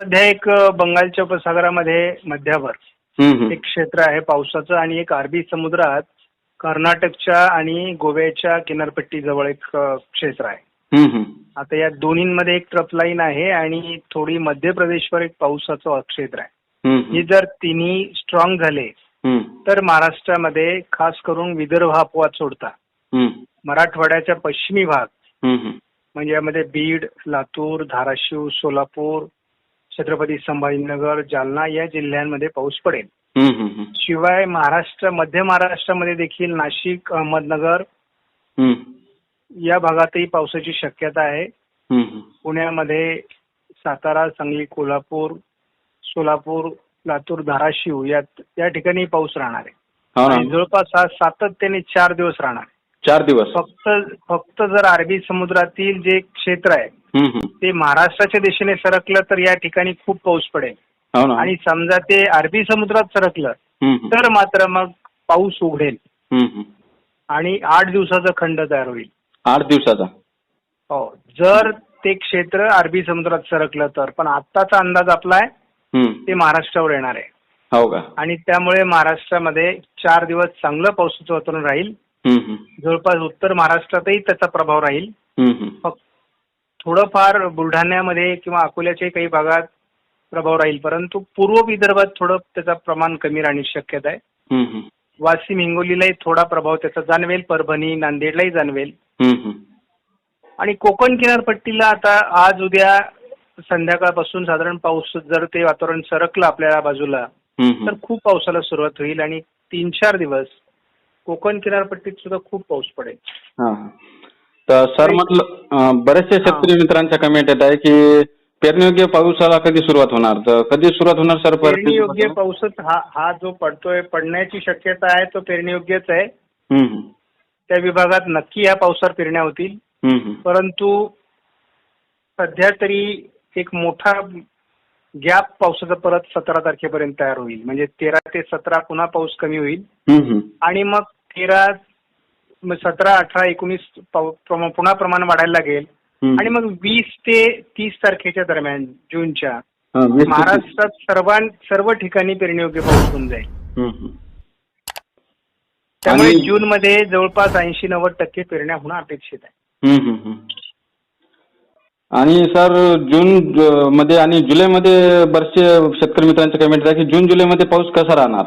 सध्या एक बंगालच्या उपसागरामध्ये मध्यावर. एक क्षेत्र आहे पावसाचं आणि एक अरबी समुद्रात कर्नाटकच्या आणि गोव्याच्या किनारपट्टीजवळ एक क्षेत्र आहे. आता या दोन्हींमध्ये एक ट्रफ लाईन आहे आणि थोडी मध्य प्रदेशवर एक पावसाचं क्षेत्र आहे हे जर तिन्ही स्ट्रॉंग झाले. तर महाराष्ट्रामध्ये खास करून विदर्भ अपवाद सोडता मराठवाड्याच्या पश्चिमी भाग. म्हणजे यामध्ये बीड लातूर धाराशिव सोलापूर छत्रपती संभाजीनगर जालना या जिल्ह्यांमध्ये पाऊस पडेल. शिवाय महाराष्ट्र मध्य महाराष्ट्रामध्ये देखील नाशिक अहमदनगर या भागातही पावसाची शक्यता आहे. पुण्यामध्ये सातारा सांगली कोल्हापूर सोलापूर लातूर धाराशिव या या ठिकाणी पाऊस राहणार आहे जवळपास हा सातत्याने चार दिवस राहणार आहे. चार दिवस फक्त फक्त जर अरबी समुद्रातील जे क्षेत्र आहे. ते महाराष्ट्राच्या दिशेने सरकलं तर या ठिकाणी खूप पाऊस पडेल. हो आणि समजा ते अरबी समुद्रात सरकलं. तर मात्र मग पाऊस उघडेल. आणि आठ दिवसाचा खंड तयार होईल. आठ दिवसाचा. हो. जर ते क्षेत्र अरबी समुद्रात सरकलं तर पण आत्ताचा अंदाज आपला आहे. ते महाराष्ट्रावर येणार आहे. हो का? आणि त्यामुळे महाराष्ट्रामध्ये चार दिवस चांगलं पावसाचं वातावरण राहील. जवळपास उत्तर महाराष्ट्रातही त्याचा प्रभाव राहील. फक्त थोडंफार बुलढाण्यामध्ये किंवा अकोल्याच्या काही भागात प्रभाव राहील परंतु पूर्व विदर्भात थोडं त्याचा प्रमाण कमी राहण्याची शक्यता आहे हम्म. वाशिम हिंगोलीलाही थोडा प्रभाव त्याचा जाणवेल परभणी नांदेडलाही जाणवेल हम्म. आणि कोकण किनारपट्टीला आता आज उद्या संध्याकाळपासून साधारण पाऊस जर ते वातावरण सरकलं आपल्या बाजूला हम्म. तर खूप पावसाला सुरुवात होईल आणि तीन चार दिवस कोकण किनारपट्टीत सुद्धा खूप पाऊस पडेल हा, हा. तर सर म्हटलं बरेचसे शेतकरी मित्रांच्या कमेंट येत आहे की पेरणीयोग्य पावसाला कधी सुरुवात होणार? तर कधी सुरुवात होणार सर? पेरणी योग्य पाऊसच हा हा जो पडतोय पडण्याची शक्यता आहे तो पेरणी योग्यच आहे. हम्म. त्या विभागात नक्की या पावसावर पेरण्या होतील. हम्म. परंतु सध्या तरी एक मोठा गॅप पावसाचा परत सतरा तारखेपर्यंत तयार होईल. म्हणजे तेरा ते सतरा पुन्हा पाऊस कमी होईल. हम्म. आणि मग तेरा सतरा अठरा एकोणीस पुन्हा प्रमाण वाढायला लागेल. आणि मग वीस ते तीस तारखेच्या दरम्यान जूनच्या महाराष्ट्रात सर्वां सर्व ठिकाणी पेरणीयोग्य पाऊस होऊन जाईल. त्यामुळे जून मध्ये जवळपास ऐंशी नव्वद टक्के पेरण्या होणं अपेक्षित आहे. आणि सर जून मध्ये आणि जुलैमध्ये बरेचसे शेतकरी मित्रांचे कमेंट आहे की जून जुलैमध्ये पाऊस कसा राहणार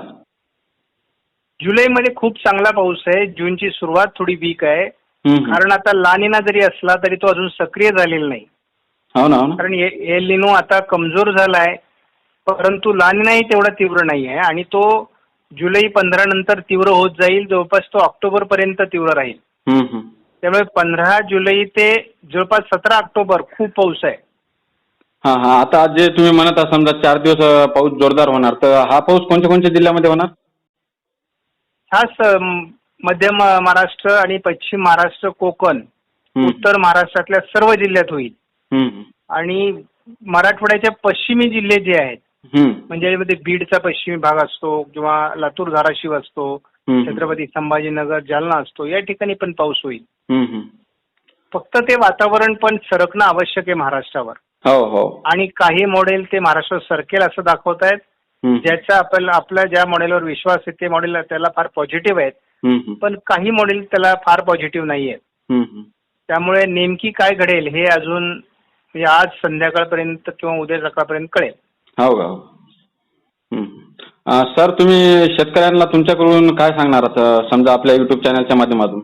जुलैमध्ये खूप चांगला पाऊस आहे. जूनची सुरुवात थोडी वीक आहे. कारण आता लानिना जरी असला तरी तो अजून सक्रिय झालेला नाही. हो ना हो कारण एल निनो आता कमजोर झालाय. परंतु लानिनाही तेवढा तीव्र नाही आहे आणि तो जुलै पंधरा नंतर तीव्र होत जाईल. जवळपास तो ऑक्टोबर पर्यंत तीव्र राहील. त्यामुळे पंधरा जुलै ते जवळपास सतरा ऑक्टोबर खूप पाऊस आहे. हा हा. आता जे तुम्ही म्हणत समजा चार दिवस पाऊस जोरदार होणार. तर हा पाऊस कोणत्या कोणत्या जिल्ह्यामध्ये होणार? खास मध्य महाराष्ट्र आणि पश्चिम महाराष्ट्र कोकण. उत्तर महाराष्ट्रातल्या सर्व जिल्ह्यात होईल आणि मराठवाड्याच्या पश्चिमी जिल्हे जे आहेत. म्हणजे यामध्ये बीडचा पश्चिमी भाग असतो किंवा लातूर धाराशिव असतो. छत्रपती संभाजीनगर जालना असतो या ठिकाणी पण पाऊस होईल. फक्त ते वातावरण पण सरकणं आवश्यक आहे महाराष्ट्रावर हो हो आणि काही मॉडेल ते महाराष्ट्रावर सरकेल असं दाखवत आहेत ज्याचा आपल्याला आपल्या ज्या मॉडेलवर विश्वास आहे ते मॉडेल त्याला फार पॉझिटिव्ह आहेत. पण काही मॉडेल त्याला फार पॉझिटिव्ह नाही आहेत. त्यामुळे नेमकी काय घडेल हे अजून म्हणजे आज संध्याकाळपर्यंत किंवा उद्या सकाळपर्यंत कळेल हो का हो. सर तुम्ही शेतकऱ्यांना तुमच्याकडून काय सांगणार समजा आपल्या युट्यूब चॅनलच्या माध्यमातून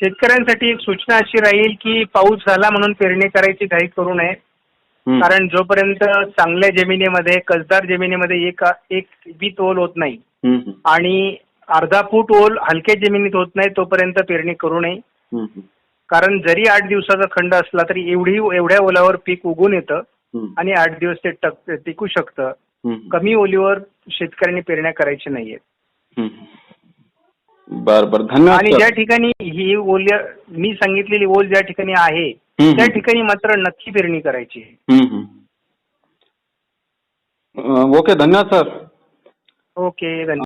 शेतकऱ्यांसाठी एक सूचना अशी राहील की पाऊस झाला म्हणून पेरणी करायची घाई करू नये. कारण जोपर्यंत चांगल्या जमिनीमध्ये कसदार जमिनीमध्ये एक एक बीत ओल होत नाही. आणि अर्धा फूट ओल हलक्या जमिनीत होत नाही तोपर्यंत पेरणी करू नये. कारण जरी आठ दिवसाचा खंड असला तरी एवढी एवढ्या ओलावर पीक उगून येतं. आणि आठ दिवस ते टक शकतं. कमी ओलीवर शेतकऱ्यांनी पेरण्या करायच्या नाहीयेत. बर बर धन्यवाद आणि. ज्या ठिकाणी ही ओल मी सांगितलेली ओल ज्या ठिकाणी आहे. त्या ठिकाणी मात्र नक्की पेरणी करायची. ओके धन्यवाद सर. ओके धन्यवाद.